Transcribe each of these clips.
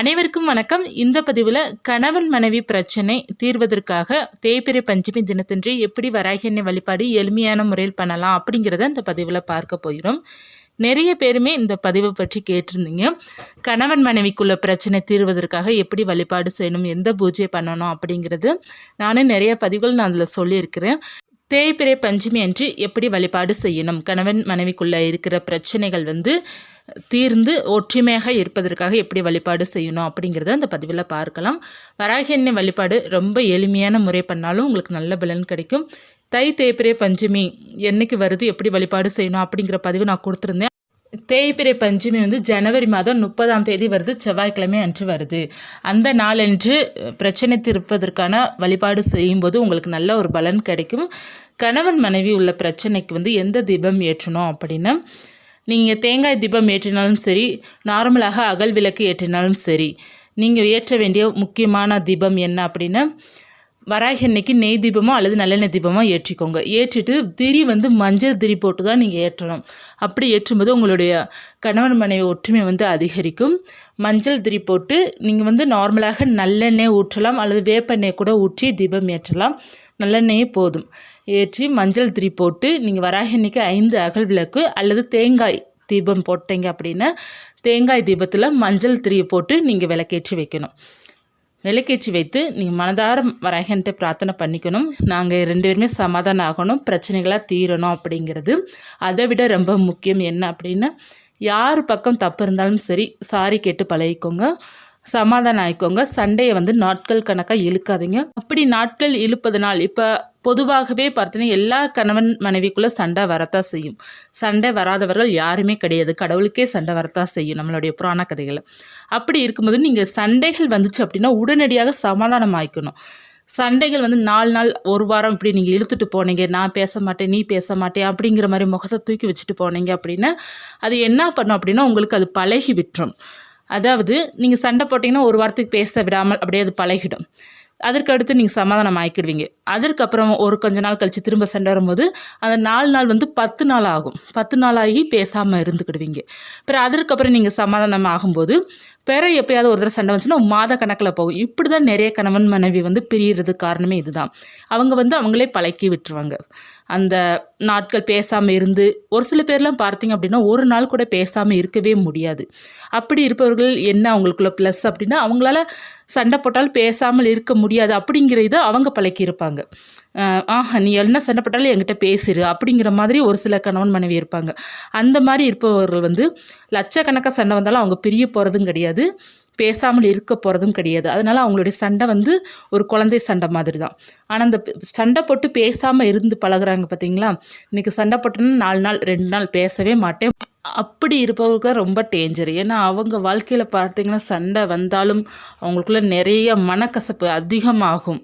அனைவருக்கும் வணக்கம். இந்த பதிவில் கணவன் மனைவி பிரச்சனை தீர்வதற்காக தேய்பிரை பஞ்சமி தினத்தன்று எப்படி வராகி எண்ணெய் வழிபாடு எளிமையான முறையில் பண்ணலாம் அப்படிங்கிறத இந்த பதிவில் பார்க்க போகிறோம். நிறைய பேருமே இந்த பதிவை பற்றி கேட்டிருந்தீங்க. கணவன் மனைவிக்குள்ள பிரச்சனை தீர்வதற்காக எப்படி வழிபாடு செய்யணும் எந்த பூஜை பண்ணணும் அப்படிங்கிறது. நானும் நிறைய பதிவுகள் நான் அதில் சொல்லியிருக்கிறேன். தேய்பிறை பஞ்சமி அன்று எப்படி வழிபாடு செய்யணும்? கணவன் மனைவிக்குள்ளே இருக்கிற பிரச்சனைகள் வந்து தீர்ந்து ஒற்றுமையாக இருப்பதற்காக எப்படி வழிபாடு செய்யணும் அப்படிங்கிறத அந்த பதிவில் பார்க்கலாம். வராகி எண்ணெய் வழிபாடு ரொம்ப எளிமையான முறை பண்ணாலும் உங்களுக்கு நல்ல பலன் கிடைக்கும். தை தேய்பிறை பஞ்சமி என்னைக்கு வருது எப்படி வழிபாடு செய்யணும் அப்படிங்கிற பதிவு நான் கொடுத்துருந்தேன். தேய்பிறை பஞ்சமி வந்து ஜனவரி மாதம் முப்பதாம் தேதி வருது செவ்வாய்க்கிழமை அன்று வருது. அந்த நாளன்று பிரச்சனை தீர்ப்பதற்கான வழிபாடு செய்யும்போது உங்களுக்கு நல்ல ஒரு பலன் கிடைக்கும். கணவன் மனைவி உள்ள பிரச்சனைக்கு வந்து எந்த தீபம் ஏற்றணும் அப்படின்னா நீங்கள் தேங்காய் தீபம் ஏற்றினாலும் சரி நார்மலாக அகல் விளக்கு ஏற்றினாலும் சரி நீங்கள் ஏற்ற வேண்டிய முக்கியமான தீபம் என்ன அப்படின்னா வராகி அன்னைக்கு நெய் தீபமோ அல்லது நல்லெண்ணெய் தீபமோ ஏற்றிக்கோங்க. ஏற்றிட்டு திரி வந்து மஞ்சள் திரி போட்டு தான் நீங்கள் ஏற்றணும். அப்படி ஏற்றும்போது உங்களுடைய கணவன் மனைவி ஒற்றுமை வந்து அதிகரிக்கும். மஞ்சள் திரி போட்டு நீங்கள் வந்து நார்மலாக நல்லெண்ணெய் ஊற்றலாம். அல்லது வேப்பெண்ணெய் கூட ஊற்றி தீபம் ஏற்றலாம். நல்லெண்ணெயே போதும். ஏற்றி மஞ்சள் திரி போட்டு நீங்கள் வராகி அன்னைக்கு ஐந்து அகல் விளக்கு அல்லது தேங்காய் தீபம் போட்டீங்க அப்படின்னா தேங்காய் தீபத்தில் மஞ்சள் திரியை போட்டு நீங்கள் விளக்கேற்றி வைக்கணும். விளக்கேற்றி வைத்து நீங்கள் மனதார வராகன்ட்டு பிரார்த்தனை பண்ணிக்கணும். நாங்கள் ரெண்டு பேருமே சமாதானம் ஆகணும். பிரச்சனைகளாக தீரணும் அப்படிங்கிறது. அதை விட ரொம்ப முக்கியம் என்ன அப்படின்னா யார் பக்கம் தப்பு இருந்தாலும் சரி சாரி கேட்டு பழகிக்கோங்க. சமாதானம் ஆயிக்கோங்க சண்டையை வந்து நாட்கள் கணக்காக இழுக்காதீங்க. அப்படி நாட்கள் இழுப்பதனால் இப்போ பொதுவாகவே பார்த்தீங்கன்னா எல்லா கணவன் மனைவிக்குள்ளே சண்டை வரத்தான் செய்யும். சண்டை வராதவர்கள் யாருமே கிடையாது. கடவுளுக்கே சண்டை வரத்தான் செய்யும் நம்மளுடைய புராண கதைகளை அப்படி இருக்கும்போது நீங்கள் சண்டைகள் வந்துச்சு அப்படின்னா உடனடியாக சமாதானம் ஆயிக்கணும் சண்டைகள் வந்து நாலு நாள் ஒரு வாரம் இப்படி நீங்கள் இழுத்துட்டு போனீங்க. நான் பேச மாட்டேன் நீ பேச மாட்டேன் அப்படிங்கிற மாதிரி முகத்தை தூக்கி வச்சுட்டு போனீங்க அப்படின்னா அது என்ன பண்ணும் அப்படின்னா உங்களுக்கு அது பழகி விட்டுரும் அதாவது நீங்கள் சண்டை போட்டிங்கன்னா ஒரு வாரத்துக்கு பேச விடாமல் அப்படியே அது பழகிடும். அதற்கு அடுத்து நீங்கள் சமாதானம் ஆக்கிடுவீங்க அதற்கப்புறம் ஒரு கொஞ்ச நாள் கழித்து திரும்ப சண்டை வரும்போது அந்த நாலு நாள் வந்து பத்து நாள் ஆகும். பத்து நாள் ஆகி பேசாமல் இருந்துக்கிடுவீங்க. அப்புறம் அதற்கப்புறம் நீங்கள் சமாதானம் ஆகும்போது பிற எப்போயாவது ஒரு தடவை சண்டை வந்துச்சுன்னா மாத கணக்கில் போகும். இப்படி தான் நிறைய கணவன் மனைவி வந்து பிரியறது காரணமே இதுதான். அவங்க வந்து அவங்களே பழக்கி விட்டுருவாங்க. அந்த நாட்கள் பேசாமல் இருந்து ஒரு சில பேர்லாம் பார்த்தீங்க அப்படின்னா ஒரு நாள் கூட பேசாமல் இருக்கவே முடியாது. அப்படி இருப்பவர்கள் என்ன அவங்களுக்குள்ள ப்ளஸ் அப்படின்னா அவங்களால சண்டை போட்டாலும் பேசாமல் இருக்க முடியாது அப்படிங்கிற இதை அவங்க பழக்கியிருப்பாங்க ஆஹா நீ என்ன சண்டை போட்டாலும் என்கிட்ட பேசிடு அப்படிங்கிற மாதிரி ஒரு சில கணவன் மனைவி இருப்பாங்க. அந்த மாதிரி இருப்பவர்கள் வந்து லட்சக்கணக்காக சண்டை வந்தாலும் அவங்க பிரிய போகிறதும் கிடையாது. பேசாமல் இருக்க போகிறதும் கிடையாது. அதனால் அவங்களுடைய சண்டை வந்து ஒரு குழந்தை சண்டை மாதிரி தான் ஆனால் அந்த சண்டை போட்டு பேசாமல் இருந்து பழகுறாங்க பார்த்தீங்களா இன்றைக்கி சண்டை போட்டோன்னா நாலு நாள் ரெண்டு நாள் பேசவே மாட்டேன். அப்படி இருப்பவர்களுக்கு தான் ரொம்ப டேஞ்சர் ஏன்னா அவங்க வாழ்க்கையில் பார்த்தீங்கன்னா சண்டை வந்தாலும் அவங்களுக்குள்ள நிறைய மனக்கசப்பு அதிகமாகும்.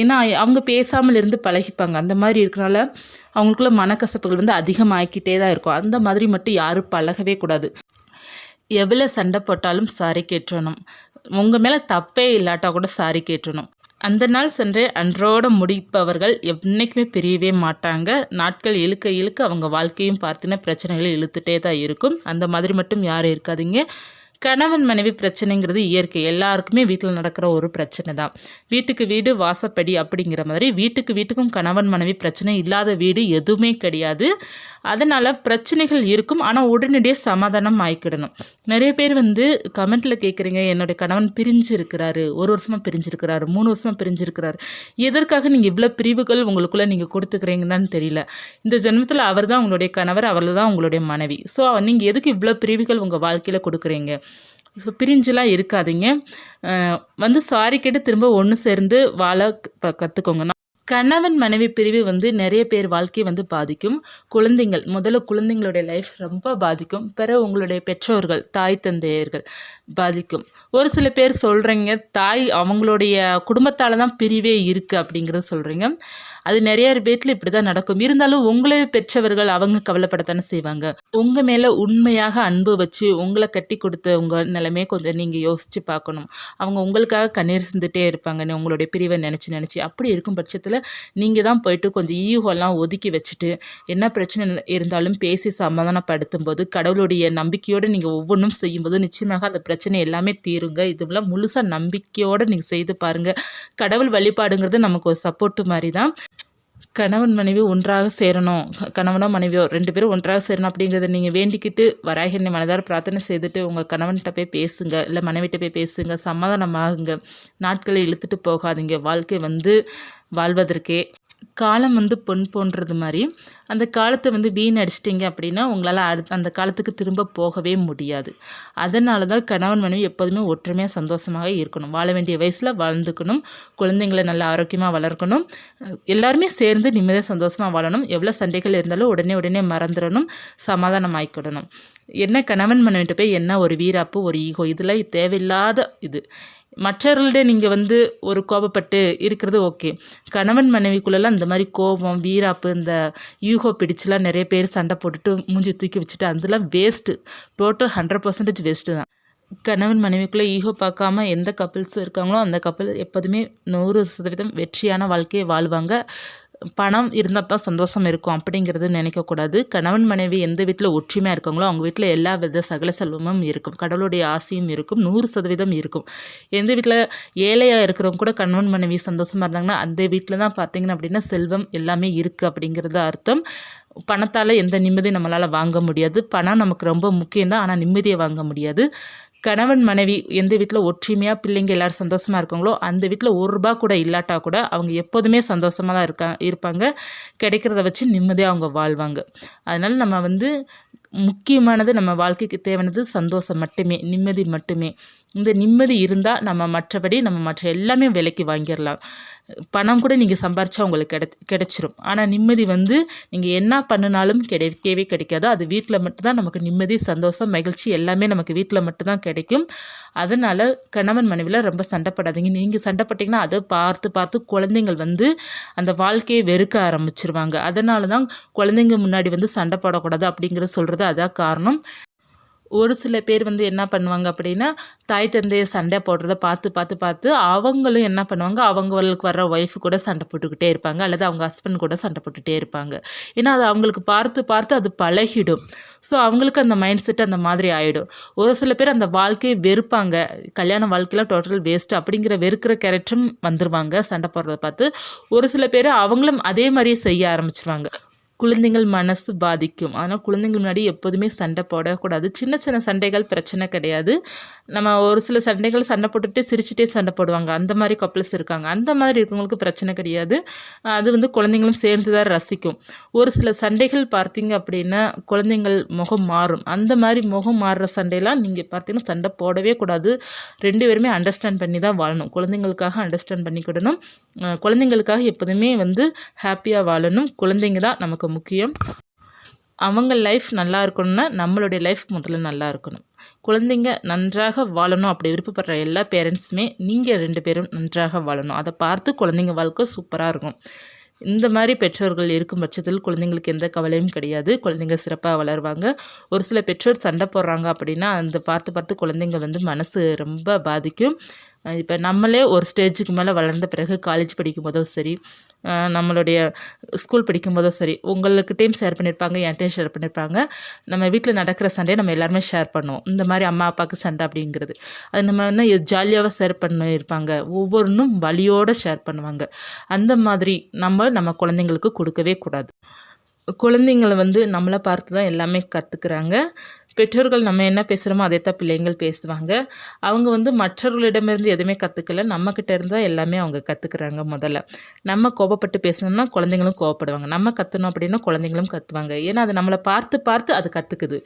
ஏன்னா அவங்க பேசாமல் இருந்து பழகிப்பாங்க. அந்த மாதிரி இருக்கிறனால அவங்களுக்குள்ள மனக்கசப்புகள் வந்து அதிகமாகிக்கிட்டே தான் இருக்கும். அந்த மாதிரி மட்டும் யாரும் பழகவே கூடாது. எவ்வளோ சண்டை போட்டாலும் சாரி கேட்டணும் உங்கள் மேலே தப்பே இல்லாட்டா கூட சாரி கேட்டணும் அந்த நாள் சென்று அன்றோடு முடிப்பவர்கள் என்றைக்குமே பிரியவே மாட்டாங்க. நாட்கள் இழுக்க இழுக்க அவங்க வாழ்க்கையும் பார்த்தீங்கன்னா பிரச்சனைகளை இழுத்துட்டே தான் இருக்கும். அந்த மாதிரி மட்டும் யாரும் இருக்காதீங்க. கணவன் மனைவி பிரச்சனைங்கிறது இயற்கை. எல்லாருக்குமே வீட்டில் நடக்கிற ஒரு பிரச்சனை தான். வீட்டுக்கு வீடு வாசப்படி அப்படிங்கிற மாதிரி வீட்டுக்கு வீட்டுக்கும் கணவன் மனைவி பிரச்சனை இல்லாத வீடு எதுவுமே கிடையாது. அதனால் பிரச்சனைகள் இருக்கும். ஆனால் உடனடியாக சமாதானம் ஆயிக்கிடணும். நிறைய பேர் வந்து கமெண்ட்டில் கேட்குறீங்க என்னுடைய கணவன் பிரிஞ்சு இருக்கிறாரு ஒரு வருஷமாக பிரிஞ்சிருக்கிறாரு. மூணு வருஷமாக பிரிஞ்சிருக்கிறாரு. எதற்காக நீங்கள் இவ்வளோ பிரிவுகள் உங்களுக்குள்ளே நீங்கள் கொடுத்துக்கிறீங்கன்னு தெரியல. இந்த ஜென்மத்தில் அவர் தான் உங்களுடைய கணவர் அவர் தான் உங்களுடைய மனைவி. ஸோ நீங்கள் எதுக்கு இவ்வளோ பிரிவுகள் உங்கள் வாழ்க்கையில் கொடுக்குறீங்க? ஸோ பிரிஞ்சுலாம் இருக்காதீங்க. வந்து சாரி கேட்டு திரும்ப ஒன்று சேர்ந்து வாழ கற்றுக்கோங்க கணவன் மனைவி பிரிவு வந்து நிறைய பேர் வாழ்க்கையை வந்து பாதிக்கும். குழந்தைங்கள் முதல்ல குழந்தைங்களுடைய லைஃப் ரொம்ப பாதிக்கும். பிற உங்களுடைய பெற்றோர்கள் தாய் தந்தையர்கள் பாதிக்கும். ஒரு சில பேர் சொல்கிறீங்க தாய் அவங்களுடைய குடும்பத்தால் தான் பிரிவே இருக்குது அப்படிங்கிறத சொல்கிறீங்க அது நிறைய வீட்டில் இப்படி தான் நடக்கும். இருந்தாலும் உங்களே பெற்றவர்கள் அவங்க கவலைப்படத்தானே செய்வாங்க. உங்கள் மேலே உண்மையாக அன்பு வச்சு உங்களை கட்டி கொடுத்த உங்கள் நிலைமையை கொஞ்சம் நீங்கள் யோசித்து பார்க்கணும். அவங்க உங்களுக்காக கண்ணீர் சிந்துட்டே இருப்பாங்க. உங்களுடைய பிரிவை நினச்சி நினச்சி அப்படி இருக்கும் பட்சத்தில் நீங்கள் தான் போயிட்டு கொஞ்சம் ஈகோலாம் ஒதுக்கி வச்சுட்டு என்ன பிரச்சனை இருந்தாலும் பேசி சமாதானப்படுத்தும் போது கடவுளுடைய நம்பிக்கையோடு நீங்கள் ஒவ்வொன்றும் செய்யும்போது நிச்சயமாக அந்த பிரச்சனை எல்லாமே தீருங்க. இதுவெல்லாம் முழுசாக நம்பிக்கையோடு நீங்கள் செய்து பாருங்கள் கடவுள் வழிபாடுங்கிறது நமக்கு ஒரு சப்போர்ட்டு மாதிரி தான். கணவன் மனைவி ஒன்றாக சேரணும். கணவனோ மனைவியோ ரெண்டு பேரும் ஒன்றாக சேரணும் அப்படிங்கிறத நீங்கள் வேண்டிக்கிட்டு வராகினை மனதார பிரார்த்தனை செய்துட்டு உங்கள் கணவன்கிட்ட போய் பேசுங்க. இல்லை மனைவிட்ட போய் பேசுங்க. சமாதானமாகுங்க. நாட்களை இழுத்துட்டு போகாதீங்க. வாழ்க்கை வந்து வாழ்வதற்கே காலம் வந்து பொன் போன்றது மாதிரி அந்த காலத்தை வந்து வீணடிச்சிட்டிங்க அப்படின்னா உங்களால் அடுத்த அந்த காலத்துக்கு திரும்ப போகவே முடியாது. அதனால தான் கணவன் மனைவி எப்போதுமே ஒற்றுமையாக சந்தோஷமாக இருக்கணும். வாழ வேண்டிய வயசில் வாழ்ந்துக்கணும். குழந்தைங்களை நல்லா ஆரோக்கியமாக வளர்க்கணும். எல்லாருமே சேர்ந்து நிம்மதியாக சந்தோஷமாக வாழணும். எவ்வளோ சண்டைகள் இருந்தாலும் உடனே உடனே மறந்துடணும். சமாதானம் ஆகிக்கிடணும் என்ன கணவன் மனைவிட்டு போய் என்ன ஒரு வீராப்பு ஒரு ஈகோ இதெல்லாம் தேவையில்லாத இது. மற்றவர்களிட நீங்கள் வந்து ஒரு கோபப்பட்டு இருக்கிறது ஓகே. கணவன் மனைவிக்குள்ளெல்லாம் இந்த மாதிரி கோபம் வீராப்பு இந்த யூகோ பிடிச்சுலாம் நிறைய பேர் சண்டை போட்டுட்டு மூஞ்சி தூக்கி வச்சுட்டு அதெல்லாம் waste total hundred percentage waste தான். கணவன் மனைவிக்குள்ளே ஈகோ பார்க்காம எந்த கப்பிள்ஸ் இருக்காங்களோ அந்த கப்பல் எப்போதுமே நூறு சதவீதம் வெற்றியான வாழ்க்கையை வாழ்வாங்க. பணம் இருந்தால் தான் சந்தோஷம் இருக்கும் அப்படிங்கிறது நினைக்கக்கூடாது கணவன் மனைவி எந்த வீட்டில் ஒற்றுமையாக இருக்காங்களோ அவங்க வீட்டில் எல்லா வித சகல செல்வமும் இருக்கும். கடவுளுடைய ஆசையும் இருக்கும். நூறு சதவீதம் இருக்கும். எந்த வீட்டில் ஏழையாக இருக்கிறவங்க கூட கணவன் மனைவி சந்தோஷமாக இருந்தாங்கன்னா அந்த வீட்டில் தான் பார்த்தீங்கன்னா அப்படின்னா செல்வம் எல்லாமே இருக்குது அப்படிங்கிறது அர்த்தம். பணத்தால் எந்த நிம்மதியும் நம்மளால் வாங்க முடியாது. பணம் நமக்கு ரொம்ப முக்கியம்தான். ஆனால் நிம்மதியை வாங்க முடியாது. கணவன் மனைவி எந்த வீட்டில் ஒற்றுமையாக பிள்ளைங்க எல்லோரும் சந்தோஷமாக இருக்காங்களோ அந்த வீட்டில் ஒரு ரூபா கூட இல்லாட்டா கூட அவங்க எப்போதுமே சந்தோஷமாக தான் இருக்கா இருப்பாங்க. கிடைக்கிறத வச்சு நிம்மதியாக அவங்க வாழ்வாங்க. அதனால் நம்ம வந்து முக்கியமானது நம்ம வாழ்க்கைக்கு தேவையானது சந்தோஷம் மட்டுமே நிம்மதி மட்டுமே. இந்த நிம்மதி இருந்தால் நம்ம மற்றபடி நம்ம மற்ற எல்லாமே விலைக்கு வாங்கிடலாம். பணம் கூட நீங்கள் சம்பாரிச்சா உங்களுக்கு கிடை கிடைச்சிரும். ஆனால் நிம்மதி வந்து நீங்கள் என்ன பண்ணினாலும் கிடைக்கவே கிடைக்காது. அது வீட்டில் மட்டும்தான் நமக்கு நிம்மதி சந்தோஷம் மகிழ்ச்சி எல்லாமே நமக்கு வீட்டில் மட்டும்தான் கிடைக்கும். அதனால் கணவன் மனைவியில் ரொம்ப சண்டைப்படாதீங்க. நீங்கள் சண்டைப்பட்டீங்கன்னா அதை பார்த்து பார்த்து குழந்தைங்கள் வந்து அந்த வாழ்க்கையை வெறுக்க ஆரம்பிச்சிருவாங்க. அதனால தான் குழந்தைங்க முன்னாடி வந்து சண்டை போடக்கூடாது அப்படிங்கிறத சொல்கிறது அதான் காரணம். ஒரு சில பேர் வந்து என்ன பண்ணுவாங்க அப்படின்னா தாய் தந்தையை சண்டை போடுறத பார்த்து பார்த்து பார்த்து அவங்களும் என்ன பண்ணுவாங்க? அவங்களுக்கு வர்ற ஒய்ஃபு கூட சண்டை போட்டுக்கிட்டே இருப்பாங்க. அல்லது அவங்க ஹஸ்பண்ட் கூட சண்டை போட்டுகிட்டே இருப்பாங்க. ஏன்னா அது அவங்களுக்கு பார்த்து பார்த்து அது பழகிடும். ஸோ அவங்களுக்கு அந்த மைண்ட் செட் அந்த மாதிரி ஆகிடும் ஒரு சில பேர் அந்த வாழ்க்கையை வெறுப்பாங்க. கல்யாண வாழ்க்கையில் டோட்டல் வேஸ்ட் அப்படிங்கிற வெறுக்கிற கேரக்டரும் வந்துடுவாங்க சண்டை போடுறத பார்த்து. ஒரு சில பேர் அவங்களும் அதே மாதிரியே செய்ய ஆரம்பிச்சிருவாங்க. குழந்தைங்கள் மனசு பாதிக்கும். ஆனால் குழந்தைங்கள் முன்னாடி எப்போதுமே சண்டை போடக்கூடாது. சின்ன சின்ன சண்டைகள் பிரச்சனை கிடையாது. நம்ம ஒரு சில சண்டைகள் சண்டை போட்டுட்டு சிரிச்சுட்டே சண்டை போடுவாங்க. அந்த மாதிரி கப்பல்ஸ் இருக்காங்க. அந்த மாதிரி இருக்கவங்களுக்கு பிரச்சனை கிடையாது. அது வந்து குழந்தைங்களும் சேர்ந்து தான் ரசிக்கும். ஒரு சில சண்டைகள் பார்த்தீங்க அப்படின்னா குழந்தைங்கள் முகம் மாறும். அந்த மாதிரி முகம் மாறுற சண்டையெல்லாம் நீங்கள் பார்த்தீங்கன்னா சண்டை போடவே கூடாது. ரெண்டு பேருமே அண்டர்ஸ்டாண்ட் பண்ணி தான் வாழணும். குழந்தைங்களுக்காக அண்டர்ஸ்டாண்ட் பண்ணிக்கிடணும். குழந்தைங்களுக்காக எப்போதுமே வந்து ஹாப்பியாக வாழணும். குழந்தைங்க தான் நமக்கு முக்கியம். அவங்க லைஃப் நல்லா இருக்கணும்னா நம்மளுடைய லைஃப் முதல்ல நல்லா இருக்கணும். குழந்தைங்க நன்றாக வாழணும் அப்படி விருப்பப்படுற எல்லா பேரண்ட்ஸுமே நீங்கள் ரெண்டு பேரும் நன்றாக வாழணும். அதை பார்த்து குழந்தைங்க வாழ்க்கை சூப்பராக இருக்கும். இந்த மாதிரி பெற்றோர்கள் இருக்கும் பட்சத்தில் குழந்தைங்களுக்கு எந்த கவலையும் கிடையாது. குழந்தைங்க சிறப்பாக வளருவாங்க. ஒரு சில பெற்றோர் சண்டை போடுறாங்க அப்படின்னா அந்த பார்த்து பார்த்து குழந்தைங்க வந்து மனசு ரொம்ப பாதிக்கும். இப்போ நம்மளே ஒரு ஸ்டேஜுக்கு மேலே வளர்ந்த பிறகு காலேஜ் படிக்கும் போதோ சரி நம்மளுடைய ஸ்கூல் படிக்கும் போதோ சரி உங்கள்கிட்டையும் ஷேர் பண்ணியிருப்பாங்க என்கிட்டையும் ஷேர் பண்ணியிருப்பாங்க நம்ம வீட்டில் நடக்கிற சண்டையை நம்ம எல்லாருமே ஷேர் பண்ணுவோம். இந்த மாதிரி அம்மா அப்பாவுக்கு சண்டை அப்படிங்கிறது. அது நம்ம என்ன ஜாலியாக ஷேர் பண்ணியிருப்பாங்க. ஒவ்வொன்றும் வழியோடு ஷேர் பண்ணுவாங்க. அந்த மாதிரி நம்ம நம்ம குழந்தைங்களுக்கு கொடுக்கவே கூடாது. குழந்தைங்களை வந்து நம்மளை பார்த்து தான் எல்லாமே கற்றுக்குறாங்க பெற்றோர்கள் நம்ம என்ன பேசுகிறோமோ அதே தான் பிள்ளைங்கள் பேசுவாங்க. அவங்க வந்து மற்றவர்களிடமிருந்து எதுவுமே கற்றுக்கல நம்மக்கிட்ட இருந்தால் எல்லாமே அவங்க கற்றுக்குறாங்க முதல்ல. நம்ம கோபப்பட்டு பேசணும்னா குழந்தைங்களும் கோவப்படுவாங்க நம்ம கற்றுனோம் அப்படின்னா குழந்தைங்களும் கற்றுவாங்க ஏன்னா அது நம்மளை பார்த்து பார்த்து அது கற்றுக்குது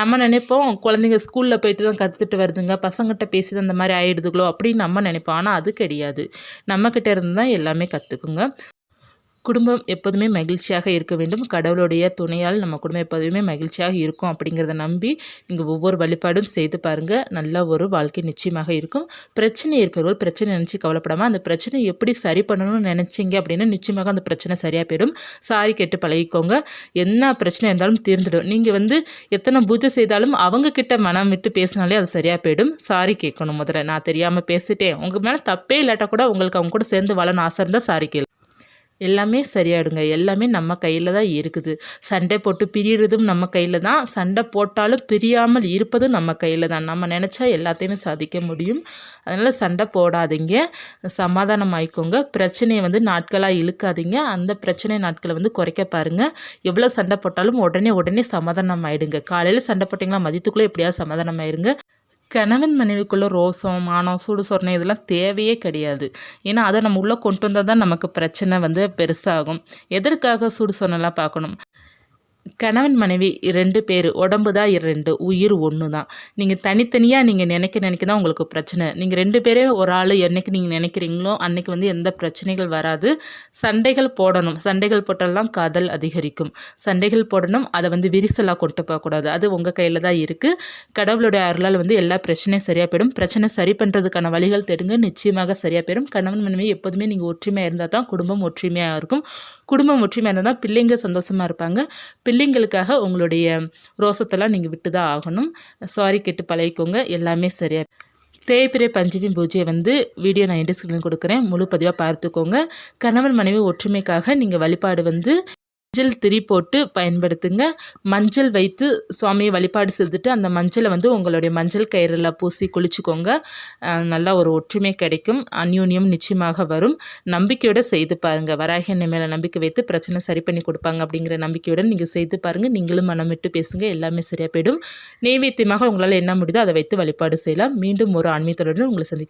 நம்ம நினைப்போம் குழந்தைங்க ஸ்கூலில் போயிட்டு தான் கற்றுட்டு வருதுங்க. பசங்கிட்ட பேசி அந்த மாதிரி ஆகிடுதுகளோ அப்படின்னு நம்ம நினைப்போம். ஆனால் அது கிடையாது. நம்மக்கிட்ட இருந்து தான் எல்லாமே கற்றுக்குங்க குடும்பம் எப்போதுமே மகிழ்ச்சியாக இருக்க வேண்டும். கடவுளுடைய துணையால் நம்ம குடும்பம் எப்போதுமே மகிழ்ச்சியாக இருக்கும் அப்படிங்கிறத நம்பி நீங்கள் ஒவ்வொரு வழிபாடும் செய்து பாருங்கள் நல்ல ஒரு வாழ்க்கை நிச்சயமாக இருக்கும். பிரச்சனை இருப்பவர்கள் பிரச்சனை நினச்சி கவலைப்படாமல் அந்த பிரச்சனை எப்படி சரி பண்ணணும்னு நினச்சிங்க அப்படின்னா நிச்சயமாக அந்த பிரச்சனை சரியாக போயிடும். சாரி கேட்டு பழகிக்கோங்க. என்ன பிரச்சனை இருந்தாலும் தீர்ந்துடும். நீங்கள் வந்து எத்தனை பூஜை செய்தாலும் அவங்கக்கிட்ட மனம் விட்டு பேசினாலே அது சரியாக போயிடும். சாரி கேட்கணும் முதல்ல. நான் தெரியாமல் பேசிட்டேன். உங்கள் மேலே தப்பே இல்லாட்டா கூட உங்களுக்கு அவங்க கூட சேர்ந்து வாழணும் ஆசை இருந்தால் சாரி கேளு. எல்லாமே சரியாயிடுங்க. எல்லாமே நம்ம கையில் தான் இருக்குது. சண்டை போட்டு பிரியறதும் நம்ம கையில் தான். சண்டை போட்டாலும் பிரியாமல் இருப்பதும் நம்ம கையில் தான். நம்ம நினச்சா எல்லாத்தையுமே சாதிக்க முடியும். அதனால் சண்டை போடாதீங்க. சமாதானம் ஆயிக்கோங்க பிரச்சனையை வந்து நாட்களாக இழுக்காதீங்க. அந்த பிரச்சனை நாட்களை வந்து குறைக்க பாருங்கள் எவ்வளோ சண்டை போட்டாலும் உடனே உடனே சமாதானம் ஆயிடுங்க காலையில் சண்டை போட்டிங்களா மதியத்துக்குள்ளே எப்படியாவது சமாதானம் ஆயிடுங்க கணவன் மனைவிக்குள்ள ரோசம் மானம் சூடு சொரணை இதெல்லாம் தேவையே கிடையாது. ஏன்னா அதை நம்ம உள்ளே கொண்டு வந்தால் தான் நமக்கு பிரச்சனை வந்து பெருசாகும். எதற்காக சூடு சொன்னலாம் பார்க்கணும்? கணவன் மனைவி ரெண்டு பேர் உடம்பு தான் ரெண்டு உயிர் ஒன்று தான். நீங்கள் தனித்தனியாக நீங்கள் நினைக்க நினைக்க தான் உங்களுக்கு பிரச்சனை. நீங்கள் ரெண்டு பேரே ஒரு ஆள் என்னைக்கு நீங்கள் நினைக்கிறீங்களோ அன்னைக்கு வந்து எந்த பிரச்சனைகள் வராது. சண்டைகள் போடணும். சண்டைகள் போட்டால்தான் காதல் அதிகரிக்கும். சண்டைகள் போடணும் அதை வந்து விரிசலாக கொண்டு போகக்கூடாது அது உங்கள் கையில் தான் இருக்குது கடவுளுடைய அருளால் வந்து எல்லா பிரச்சனையும் சரியாக போயிடும். பிரச்சனை சரி பண்ணுறதுக்கான வழிகள் தேடுங்க. நிச்சயமாக சரியாக போயிடும். கணவன் மனைவி எப்போதுமே நீங்கள் ஒற்றுமையாக இருந்தால் தான் குடும்பம் ஒற்றுமையாக இருக்கும். குடும்பம் ஒற்றுமையாக இருந்தால் தான் பிள்ளைங்க சந்தோஷமாக இருப்பாங்க. பிள்ளைங்களுக்காக உங்களுடைய ரோசத்தெல்லாம் நீங்கள் விட்டு தான் ஆகணும். சாரி கேட்டு பழகிக்கோங்க. எல்லாமே சரியாக தேய்பிரை பஞ்சமி பூஜையை வந்து வீடியோ நான் எண்டு கொடுக்குறேன். முழு பதிவாக பார்த்துக்கோங்க. கணவன் மனைவி ஒற்றுமைக்காக நீங்கள் வழிபாடு வந்து மஞ்சள் திரி போட்டு பயன்படுத்துங்க. மஞ்சள் வைத்து சுவாமியை வழிபாடு செய்துட்டு அந்த மஞ்சளை வந்து உங்களுடைய மஞ்சள் கயிறில் பூசி குளிச்சுக்கோங்க. நல்லா ஒரு ஒற்றுமை கிடைக்கும். அந்யூன்யம் நிச்சயமாக வரும். நம்பிக்கையோடு செய்து பாருங்கள் வராகி எண்ணெய் மேலே நம்பிக்கை வைத்து பிரச்சனை சரி பண்ணி கொடுப்பாங்க அப்படிங்கிற நம்பிக்கையுடன் நீங்கள் செய்து பாருங்கள் நீங்களும் மனம் விட்டு பேசுங்க. எல்லாமே சரியாக போயிடும். நெய்வேத்தியமாக உங்களால் என்ன முடியுதோ அதை வைத்து வழிபாடு செய்யலாம். மீண்டும் ஒரு ஆன்மீகத்துடன் உங்களை சந்திக்கிறேன்.